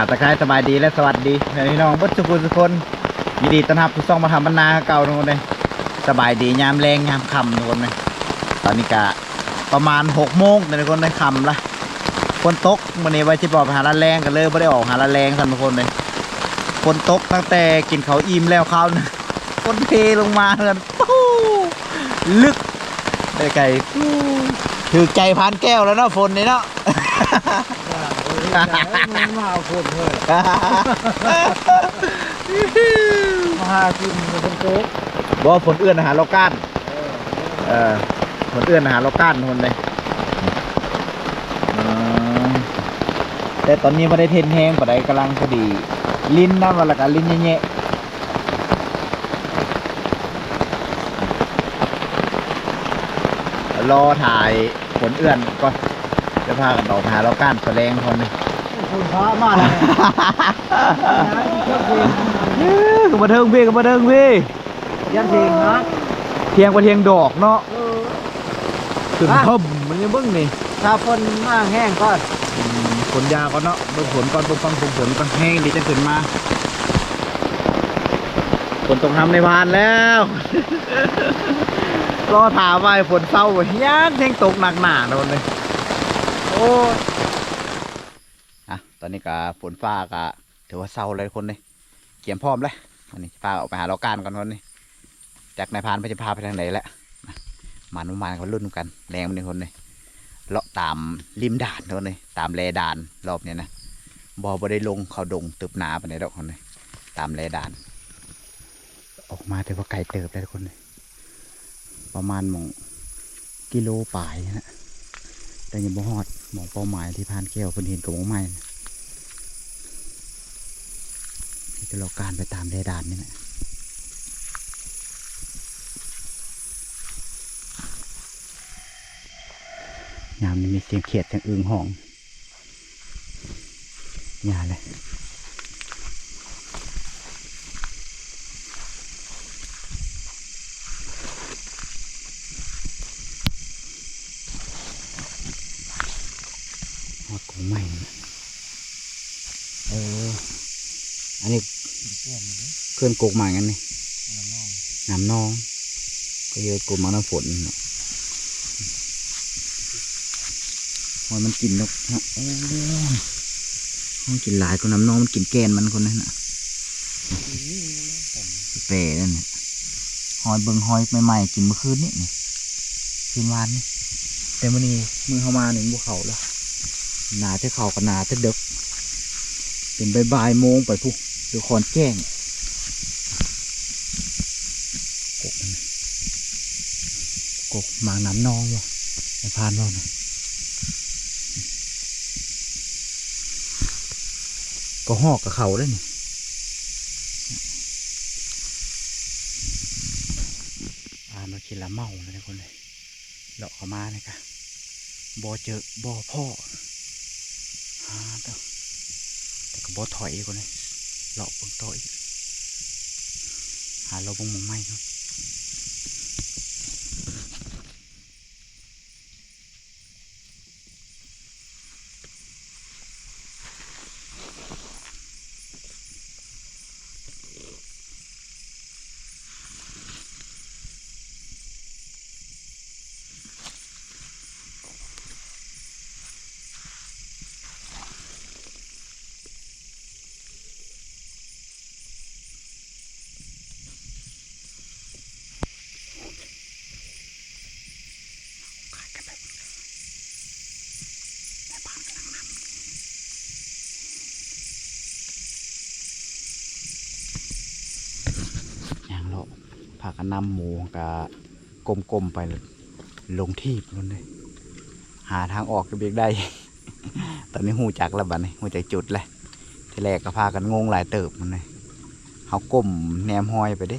าบตะไคร้สบายดีและสวัสดีพี่น้องบุตรสุขุทุคนยินดีต้อนรับทุกซ่องมาทำบรรณาเก่าทุกคนเลยสบายดียามแรงยามค่ำทุกคนเลยตอนนี้กะประมาณหกโมงทุกคนเลยค่ำละฝนตกวันนี้ไว้ที่บอกหาละแรงกันเลยไม่ได้ออกหาละแรงทุกคนเลยฝนตกตั้งแต่กินเขาอิ่มแล้วเขาวนะฝนเทลงมากันปู้ลึกได้ไก่ถือใจพานแก้วแล้วเนาะฝนนี่เนาะ มันมาเอาคนเลยมาหากินมันเป็นโต๊ะบ่ฝนเอื้อนอาหารเราก้านเออฝนเอื้อนอาหารเราก้านคนเลยอืมแต่ตอนนี้ไม่ได้เทนแห้งปะไดกำลังพอดี ลิ้นนะวันละกันลิ้นแย่ๆรอถ่ายฝนเอื้อนก่อน จะพากันออกไปหาเราก้านแสดงคนหนึงคุณพระมาเลยก็มาเทิงพี่ก็มาเทิงพี่ยันเพลงนะเทียงกว่าเทียงดอกเนาะเออถึงพมมันยังเบิ้งนี่ถ้าฝนมาแห้งก่อนอืมฝนยาก่อนเนาะเบิ่งฝนก่อนเบิ่งฟังฝนฝนก่อนแห้งดีจะขึ้นมาฝนตกทำในพานแล้วรอถามว่าฝนเศร้าบ่ยังแห้งตกหนักหนาโดนเลย โอ้ยอะตอนนี้ก็ฝนฟ้าก็ถือว่าเศร้าเลยคนเลยเกียมพร้อมเลยอันนี้พาออกไปหาเราการก่อนคนนี้จากนายพานไปจะพาไปทางไหนและมามานุมานกันรุ่นกันแรงมันนี่คนเลยเลาะตามริมด่านเท่านี้ตามแลด่านรอบเนี้ยนะบอบได้ลงเขาดงตึบหนาไปไหนดอกคนนี้ตามแลด่าน ออกมาแต่ว่าไกลเติบได้ทุกคนเลยประมาณมองกิโลปลายนะแต่ยังบ่ฮอด หมองเป้าหมายที่พานแก้วคนเห็นกับหมองไม้ที่จะเราการไปตามแลด่านนี่แหละยามนี้มีเสียงเขียดเสียงอึงห้องอย่าเลย หอดของใหม่นะเออ อันนี้เคลื่อนกกใหม่กันนี่น้ำนอง ก็เยอะกลมมาน้ำฝนเนมันกินนกฮะโอ้ยมันกินหลายก็น้ำนองมันกินแกนมันคนนั้นน่ะเปรนั่นน่ะหอยเบิงหอยใหม่ๆกินเมื่อคืนนี่นี่คืนวานนี่แต่มื่อนี้มือเข้ามาหนึ่งบุเขาแล้วหนาจะเขากับหนาจะเด็กเป็นใบ่ายๆโมงไปพุก ดี๋ยวคอนแจ้งกกมันน่ะกกหมางน้ำนองวะไอ้พานว่านะก็หอกกับเขาได้นี่พานมากินละเมาเลยทุกคนเลยเลาะเข้ามาเลยค่ะบ่เจอบ่พ่ออ่าแต่แต่ก็บอถอยอีกคนเลย เลาะเบิ่งต่ออีกหาเราบงมองไม่ครับายกันไปแม่บ้านกำลังนำอย่างเราพา กันนำหมูกับกลมๆไปเลยลงที่นั่นเลยหาทางออกกับเบียกได้ ตอนนี้หูจักแล้วบัดนี้หูจักจุดเลยทีแรกก็พากันงงหลายเติบมันเลยเขาก้มแนมห้อยไปด้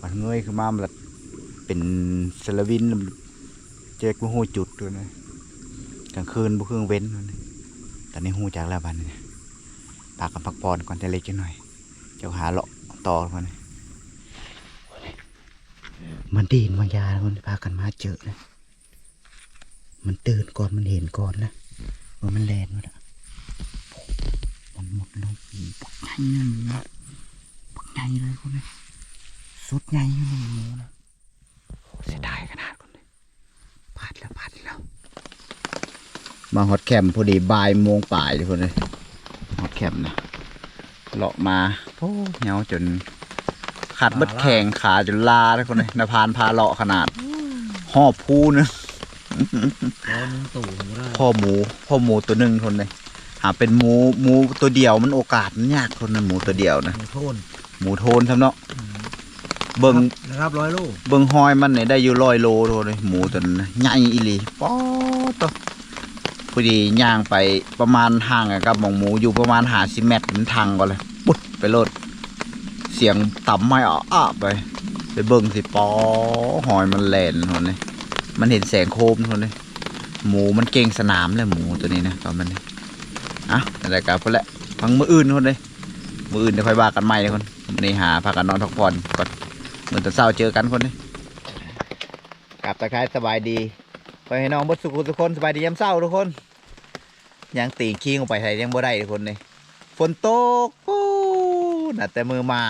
บัดเงยขึ้นมามันละเป็นสลวินเจ๊กบ่ฮู้จุดด้วยนะกลางคืนบ่เครื่องเว้นนะตอนนี้ฮู้จากแล้วบัดนี้พากันพักผ่อนก่อนจะเล็กจักหน่อย เจ้าหาเลาะต่อมานี่ มันดีนมายามันพากันมาเจอนะมันตื่นก่อนมันเห็นก่อนนะว่ามันแลนมาละมันหมดลงอืมปักใหญ่เลยคนเลยสุดใหญ่อยู่นะเสียดายขนาดคนเลยพลาดแล้วพลาดแล้ว มาฮอตแคมพอดีบ่ายโมงป่ายทุกคนเลยฮอตแคมนะเลาะมาโอ้เหงาจน ขาดเบิดแข่งขาจนลาทุกคนเลยนภานพาเลาะขนาดหอบพูนึงร้อนตู่หมูได้พ่อหมูพ่อหมูตัวหนึ่งคนเลยหาเป็นหมูหมูตัวเดียวมันโอกาสมันยากคนนะหมูตัวเดียวนะ หมูโทนหมูโทนทำเนาะเบิ่งนะครับร้อยลูกเบิ่งหอยมันเนี่ยได้อยู่ร้อยโลโทเลยหมูตัวนั้นนะใหญ่อีหลีป๊อดตัวพอดีย่างไปประมาณห่างกับหมองหมูอยู่ประมาณหาสิเมตรมันทางก่อนเลยปุ๊ดไปโลดเสียงต่ำไม่อะอะไปไปเบิ่งสิปอหอยมันแหลนคนนี้มันเห็นแสงโคมคนนี้หมูมันเก่งสนามเลยหมูตัวนี้นะตอนมันนี่อะอะไรกันพอละฟังมืออื่นคนเลยมืออื่นเดี๋ยวค่อยว่ากันใหม่เลยคนวันนี้หาพากันนอนพักผ่อนก่อนเหมือนตอนเช้าเจอกันคนนี้กลับตะไคร้สบายดีไปให้น้องบดสุขุทุกคนสบายดียามเช้าทุกคนยังตีงคิงออกไปไทยยังบ่ได้ทุกคนเลยฝนตก ปู๊น่ะแต่มือมา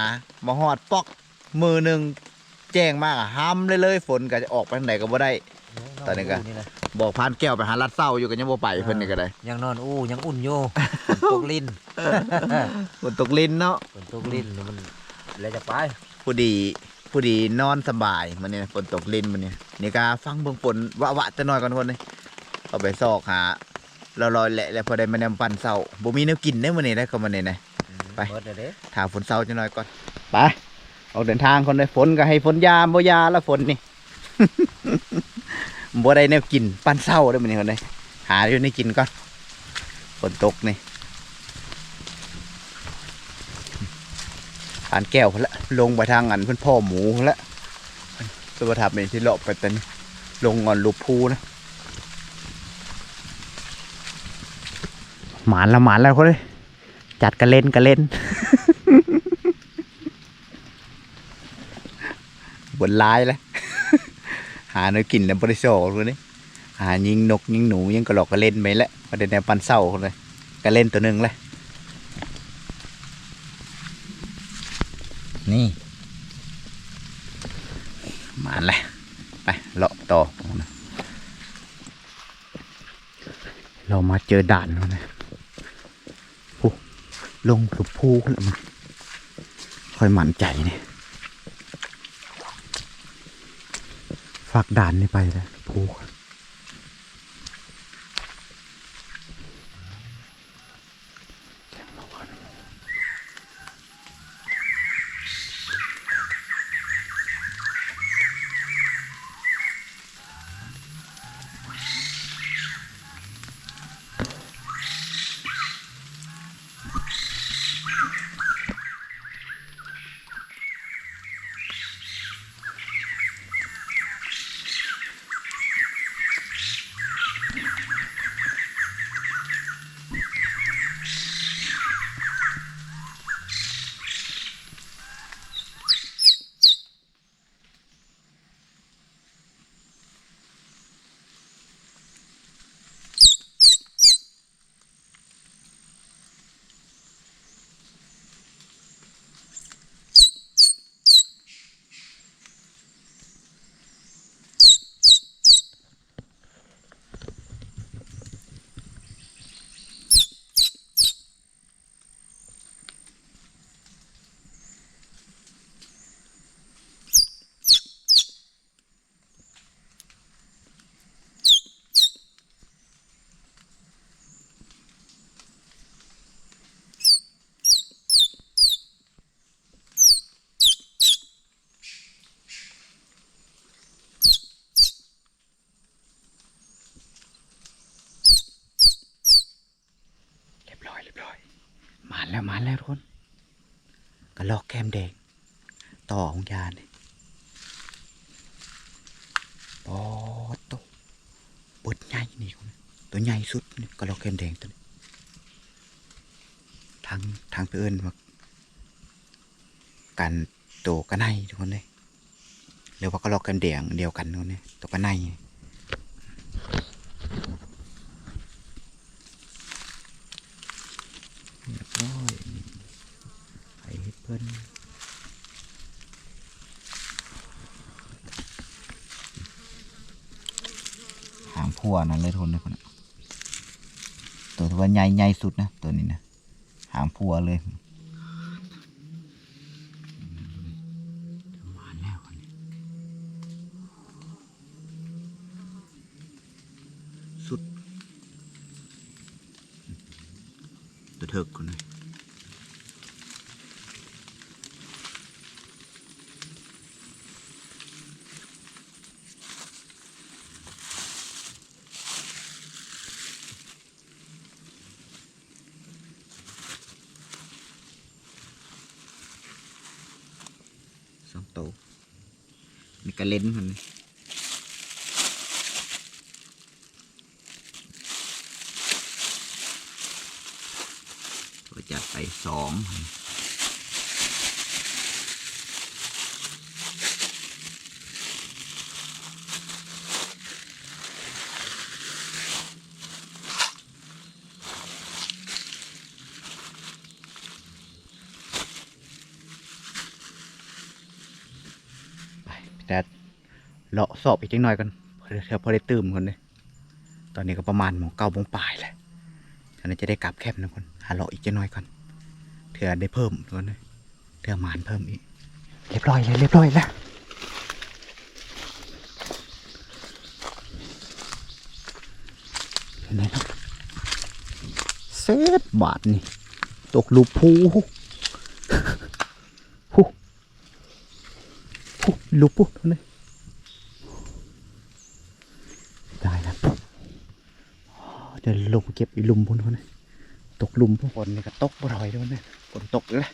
มาหอดปอก มือหนึ่งแจ้งมากอะห้ามเลยเลยฝนก็จะออกไปทางไหนก็บ่ได้ ตอนนี้ก็นี่นะบอกพานแก้วไปหาลัดเศร้าอยู่กันยังบ่ไปเพิ่นนี่ก็ได้ยังนอนอู้ยังอุ่นอยู่ฝนตกลิ้นฝนตกลิ้นเนาะฝนตกลิ้นนี่มันแล้วจะไปผู้ดีผู้ดีนอนสบายมันเนี่ยฝนตกลิ้นมันเนี่ยนี่ก็ฟังเบิ่งฝนวะวะจะน้อยกันคนนี่เอาไปซอกหาลอยๆแหละแล้วพอได้มาแนมปันเศร้าบ่มีแนวกินได้มื้อนี้ได้ก็มื้อนี้นะ ไปเบิดเด้อเด้ถ้าฝนเศร้าจะน้อยก่อนไปออกเดินทางคนเลยฝนก็ให้ฝนยามบ่ยาแล้วฝนนี่ บ่ได้แนวกินปันเศร้าได้อมื้อนี้คนเลยหาอยู่ในกินก่อนฝนตกนี่ผ่านแก้วพุ่นละลงไปทางอันเพิ่นพ่อหมูพุ่นละสุภาพเป็นที่เลาะไปตอนนี้ลงงอนลูกพูนะหมานละหมานแล้วคนเลย จัดกันเล่นกันเล่น บนลายแล้วหาเนื้อกินแล้วบริโภคเลยนี่หายิงนกยิงหนูยิงกระหลอกก็เล่นไปแล้วประเด็นในปันเศร้าคนเลยก็เล่นตัวหนึ่งเลยนี่มาแล้วไปเลาะต่อเรามาเจอด่านแล้วนะ ลงกับภูขึ้นมาค่อยหมั่นใจเนี่ยฝากด่านนี่ไปแล้วภูเรียบร้อยเรียบร้อย มาแล้วมาแล้วทุกคนกระลอกแก้มแดง ต่อของยาเนี่ยปอดโตบดใหญ่นี่คนตัวใหญ่สุดนี่กระลอกแก้มแดงตัวนี้ทางทางเพื่อนว่ากันโตกระไนทุกคนเลยเรียกว่ากระลอกแก้มแดงเดียวกันทุกคนเลยตัวกระไน เรียบร้อย พัว นั่นเลยทุนเลยคนน่ะตัวที่ว่าใหญ่ใหญ่สุดนะตัวนี้นะหางพัวเลยมาแล้วคนนี้สุดตัวเถิกคนนี้สองตัวมี กระเล่นมันก็จัดไปสองคนนี้ไปพี่แดดเลาะ สอบอีกจังหน่อยกันเพื่อเธอพอได้ตื่มคนเลยตอนนี้ก็ประมาณโมงเก้าโมงปลายแหละฉะนั้นจะได้กลับแคบนะคนหาเลาะอีกจังหน่อยก่อนเถื่อได้เพิ่มคนเลยเถื่อมานเพิ่มอีกเรียบร้อยเลยเรียบร้อยแล้วเห็นไหมครับเซตบาทนี่ตกลูกพูหูหูลูกพูเท่นั้นได้แล้วเดี๋ยวลงเก็บอีลุมพุ่นเท่านั้นตกลุมพวกคนนี่ก็ตกบ่อยด้วยนะฝนตกเลย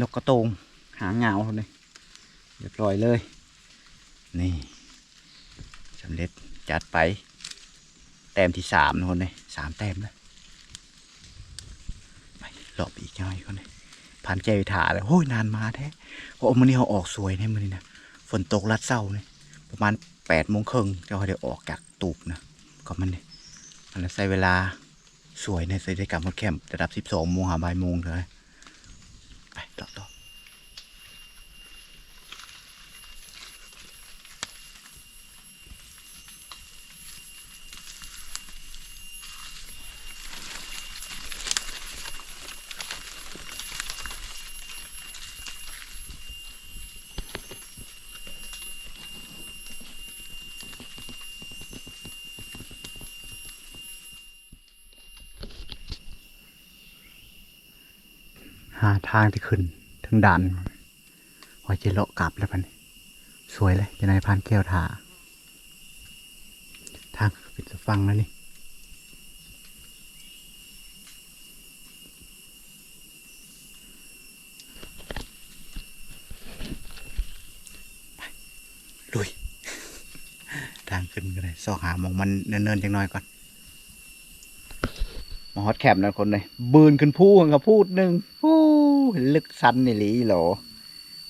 นกกระโตงหางเงาเท่านั้นเรียบร้อยเลย นี่สำเร็จจัดไป แต้มที่สามนะคนเลยสามแต้มแล้วไปรอบอีกหน่อยคนเลยผ่านใจถาเลยโอ้ยนานมาแท้เพราะมันนี่เขาออกสวยเนี่ยมันนี่นะฝนตกรัดเศร้าเนี่ยประมาณแปดโมงครึ่งเจ้าเขาเดี๋ยวออกจากตูบนะก็มันเนี่ย อันนี้ใส่เวลาสวยในกิจกรรมมดแคมป์ระดับ 12โมงหาบ่ายโมงเลยไปต่อต่อ หาทางที่ขึ้นถึงด่านหอยเจเลาะกลับแล้วพันนี้สวยเลยจะนายพานแก้วทาทางปิดฟังแล้วนี่ลุย ทางขึ้นก็ได้ซอกหามองมันเนินๆจังหน่อยก่อนมาฮอตแคปนะคนเลยบืนขึ้นผู้กับพูดหนึ่งผู้ ลึกสันนี่หลีโหล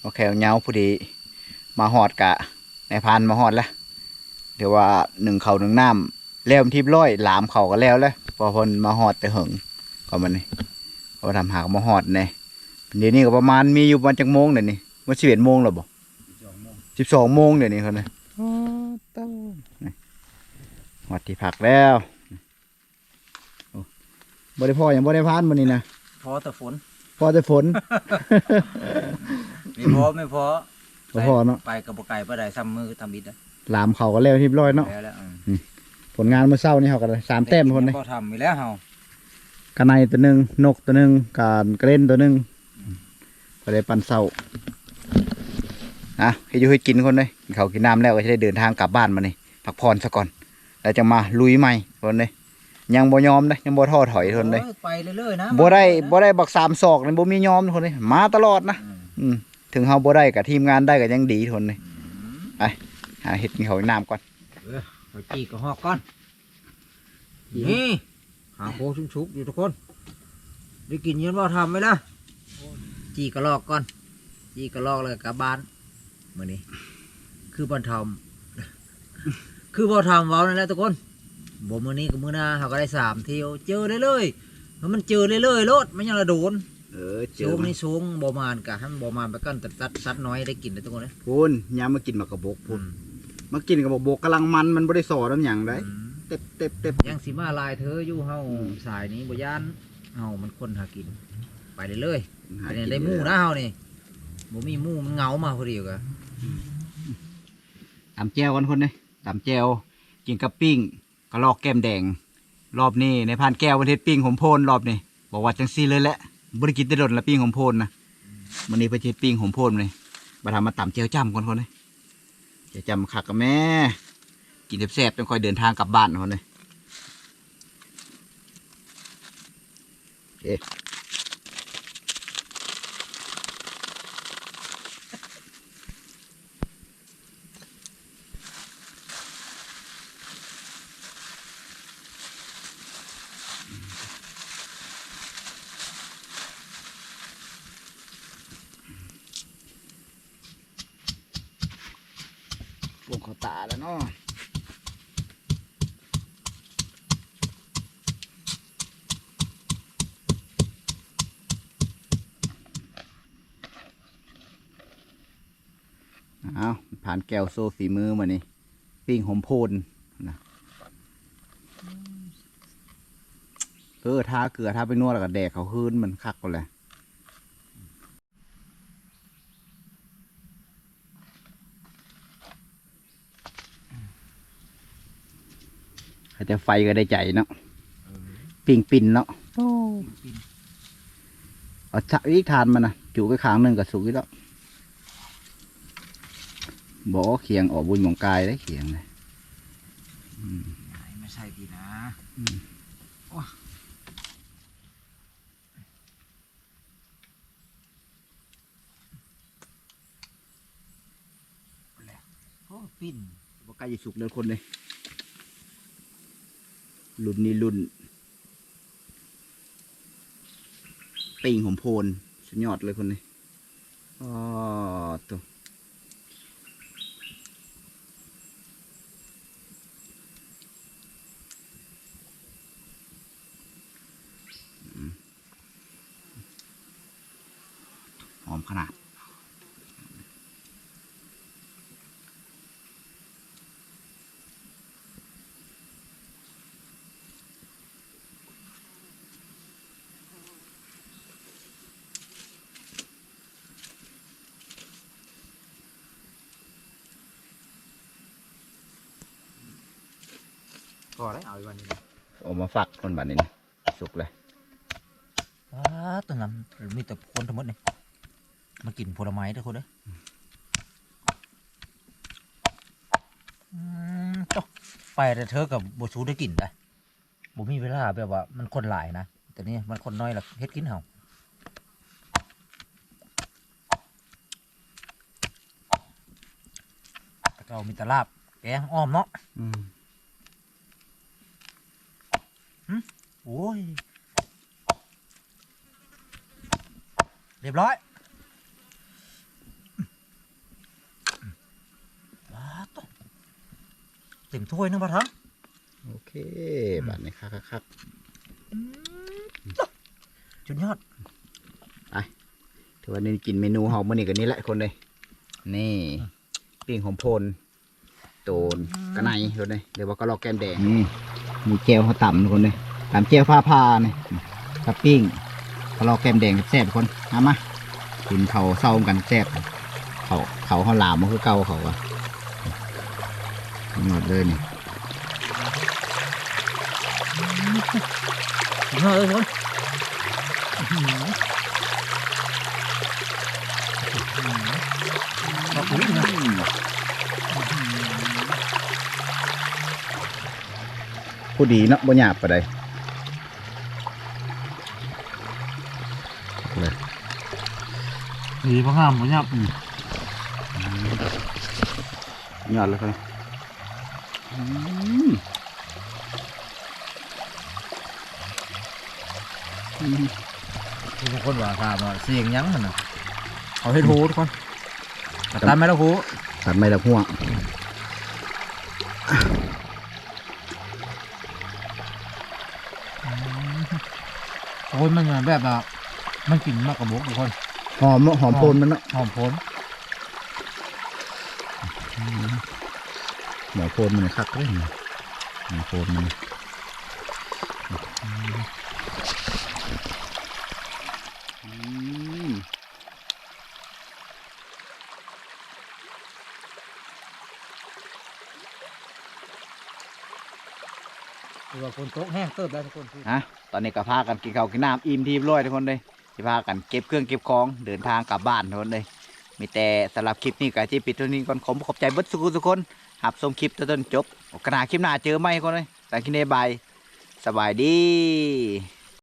โอเคเอาเงาพอดี มาฮอดกะในพานมาฮอดแล้วเดี๋ยวว่าหนึ่งเขาหนึ่งน้ำแล้วทิพร้อยหลามเขาก็แล้วแล้วพอคนมาฮอดแต่หึงก็มันนี่พอทำหากมาฮอดเนี่ยเดี๋ยวนี้ก็ประมาณมีอยู่วันจักโมงเดี๋ยวนี้ว่าสิบเอ็ดโมงหรอบ่สิบสองโมงเดี๋ยวนี้คนเลยอ๋อเต้านี่ฮอดที่พักแล้วบริพ่ออย่างบริพานมันนี่นะพอแต่ฝน พอจะฝน ไม่พอไม่พอบ่พอเนาะ ไปกับบ่ไก่บ่ได้ซ้ำมือทำบิดนะหลามเขาก็แล้วที่ร้อยเนาะแล้วแล้วอืมผลงานเมื่อเช้านี่เขาก็ได้สามแต้มคนเลยก็ทำไปแล้วเฮากระไนตัวหนึ่งนกตัวหนึ่งการกระเล่นตัวหนึ่งก็ได้ปันเศร้าอะให้อยู่ให้กินคนเลยกินเขาวกินน้ำแล้วก็จะได้เดินทางกลับบ้านมานี่พักผ่อนซะก่อนแล้วจะมาลุยใหม่คนเลย ยังบ่ยอมนะยังบ่ท้อถอยคนเลยโอ้ไปเรื่อยๆนะบ่ได้บ่ได้บักสามศอกนี่บ่มียอมคนเลยมาตลอดนะอืมอืมถึงเฮาบ่ได้กับทีมงานได้ก็ยังดีทนเลยอืมหาเห็ดกินเขาวกินน้ำก่อนไปจีกระหอกก่อนนี่หาโคชุบๆอยู่ทุกคน ได้กินเย็นว่าทำไหมล่ะจีกระลอกก่อน จีกระลอกเลยกลับบ้านมื้อนี้ คือบอลทำคือบอลทำเว้านั่นแหละทุกคน บ่มื้อนี้กับมื้อหน้าเขาก็ได้สามเที่ยวเจอเลยเลยๆเพราะมันเจอเลยเลยๆโลดมันยังระโดนเออเจสูองนี่สูงบ่มานกะให้มันบ่มานไปกันแต่ตัดสัดน้อยได้กินเลยทุกคนเลยพูนยามมากินหมากกระบกพูนมากินกับบอกโบกกำลังมันมันบ่ได้สอน้ำหยังได้อืมเต็บเต็บเต็บ ยังสิมาลายเธออยู่เฮาสายนี้บ่ย่านเฮามันคนหากิน ไปเลยเลยๆไปเนี่ยได้หมู่นะเฮานี่บ่มีหมู่มันเหงามาพอดีกะตำแจวกันคนเลยตำแจวกินกับปิ้ง กระลอกแก้มแดง รอบนี้ในพานแก้วประเทศปิ้งหอมโพนรอบนี้บอกว่าจังซี่เลยแหละบริกิจได้ดนละปิ้งหอมโพนนะวันนี้ประเทศปิ้งหอมโพนเลยมาทำมาต่ำเจียวจ้ำคนคนเลยแจวจ้ำขักกับแม่ กินแซ่บๆต้องคอยเดินทางกลับบ้านคนเลยโอเคปวงเขาตาแล้วเนาะ เอา ผ่านแก้วโซ่ฝีมือมานี่ปิ้งหอมโพนนะเออทาเกลือทาไปนวดแล้วก็แดกเขาคืนมันคักกว่าเลยเขาจะไฟก็ได้ใจเนาะปิ้งปิ่นเนาะเอาชะอีกทานมันนะจุไปขางหนึ่งกับสุกอีกแล้ว บ่เขียงออกบุญหมองกายได้เขียงเลยไม่ใช่พี่นะอืมโอ้โอ้ปิ้นบ่ใกล้จะสุกเลยคนเลยรุ่นนี้รุ่นปิงหอมโพนสุดยอดเลยคนนี้อ๋อตัวอืมหอม ขนาดก็ได้เอาอีกวันนี้นะออกมาฝักคนบัดนี้นะสุกเลยว้าตัวนั้นมีแต่คนทั้งหมดนี่ มากินผลไม้ทุกคนเด้ออืมจ้ะไปแต่เธอกับบูชูได้กินได้บ่มีเวลาแบบว่า มันคนหลายนะ แต่นี่มันคนน้อยละเฮ็ดกินเฮาแต่ก็มีแตลาบ แกงอ้อมเนาะอืมโอ้ย เรียบร้อยว้าตัว เต็มถ้วยนึงปะทั้งโอเคบัดนี้คักคักคักจุดยอดถือว่านี่กินเมนูเฮามื้อนี้กันนี่แหละคนเลยนี่ปิ้งหอมโพนโตนกระไนคนเลยเดี๋ยวว่ากระลอกแก้มแดงนี่มีแก้วเขาต่ำทุกคนเลยตำแก้วผ้าผ้าเนี่ยกับปิ้งกระลอกแก้มแดงแซ่บๆทุกคนเอามากินเขาวเศร้ากันแซ่บเขาเขาเขาหลามมันคือเก่าเขาอะ หมดเลยนี่จุดยอดเลยทุกคนขอบคุณนะผู้ดีเนาะบ่หยาบปะไดเลยดีพะงามพะยับยอดเลยครับ อืมอืมทุกคนว่าถามว่าเสียงยังมันน่ะเอาให้ทูทุกคนตัดตามไหมล่ะครูตัดไม่ละห่วงโอ้ยมันเหมือนแบบว่ามันกลิ่นมากกระบอกทุกคน หอมหอมโพนมันเนาะหอมโผล หมอโคนมันคักเลยนี่หมอโคนมันอืมหรือว่าฝนตกแห้งเติบแล้วทุกคนฮะตอนนี้ก็พากันกินข้าวกินน้ำอิ่มทีมร้อยทุกคนเลยที่พากันเก็บเครื่องเก็บของเดินทางกลับบ้านทุกคนเลยมีแต่สำหรับคลิปนี้ก็ที่ปิดตัวนี้ก่อนขอขอบใจเบิดสุกุทุกคน หับชมคลิปจนจนจบกาสหนาคลิปหน้าเจอไหมคนเลยแต่กินในบายสบายดี